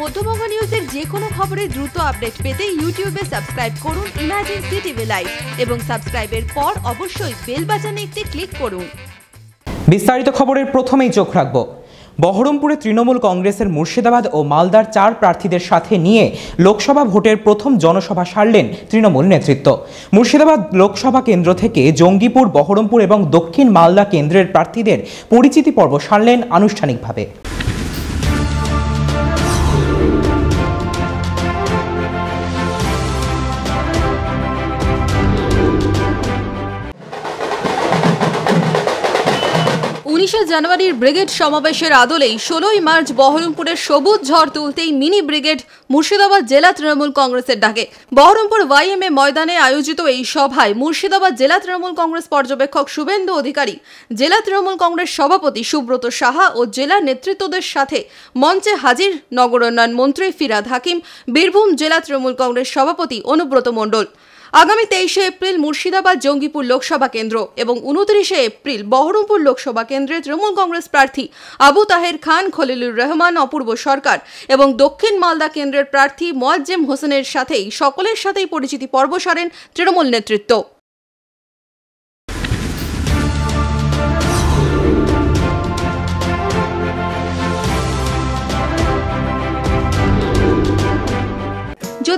মধ্যবঙ্গ নিউজের যে কোনো খবরের দ্রুত আপডেট পেতে ইউটিউবে সাবস্ক্রাইব করুন ইমাজিন সিটিভি লাইভ এবং সাবস্ক্রাইবের পর অবশ্যই বেল বাটনে একটি ক্লিক করুন। বিস্তারিত খবরের প্রথমেই চোখ রাখব। বহরমপুরে তৃণমূল কংগ্রেসের মুর্শিদাবাদ ও মালদার চার প্রার্থীদের সাথে নিয়ে লোকসভা ভোটের প্রথম জনসভা সারলেন তৃণমূল নেতৃত্ব। মুর্শিদাবাদ লোকসভা কেন্দ্র থেকে জঙ্গিপুর, বহরমপুর এবং দক্ষিণ মালদা কেন্দ্রের প্রার্থীদের পরিচিতি পর্ব সারলেন আনুষ্ঠানিকভাবে। উনিশে জানুয়ারির ব্রিগেড সমাবেশের আদলেই ষোলোই মার্চ বহরমপুরের সবুজ ঝড় তুলতেই মিনি ব্রিগেড মুর্শিদাবাদ জেলা তৃণমূল কংগ্রেসের ডাকে। বহরমপুর ওয়াইএমএ ময়দানে আয়োজিত এই সভায় মুর্শিদাবাদ জেলা তৃণমূল কংগ্রেস পর্যবেক্ষক শুভেন্দু অধিকারী, জেলা তৃণমূল কংগ্রেস সভাপতি সুব্রত সাহা ও জেলা নেতৃত্বদের সাথে মঞ্চে হাজির নগরোন্নয়ন মন্ত্রী ফিরাদ হাকিম, বীরভূম জেলা তৃণমূল কংগ্রেস সভাপতি অনুব্রত মণ্ডল। আগামী তেইশে এপ্রিল মুর্শিদাবাদ জঙ্গিপুর লোকসভা কেন্দ্র এবং উনত্রিশে এপ্রিল বহরমপুর লোকসভা কেন্দ্রে তৃণমূল কংগ্রেস প্রার্থী আবু তাহের খান, খলিলুর রহমান, অপূর্ব সরকার এবং দক্ষিণ মালদা কেন্দ্রের প্রার্থী মোয়াজ্জেম হোসেনের সাথেই সকলের সাথেই পরিচিতি পর্ব সারেন তৃণমূল নেতৃত্ব।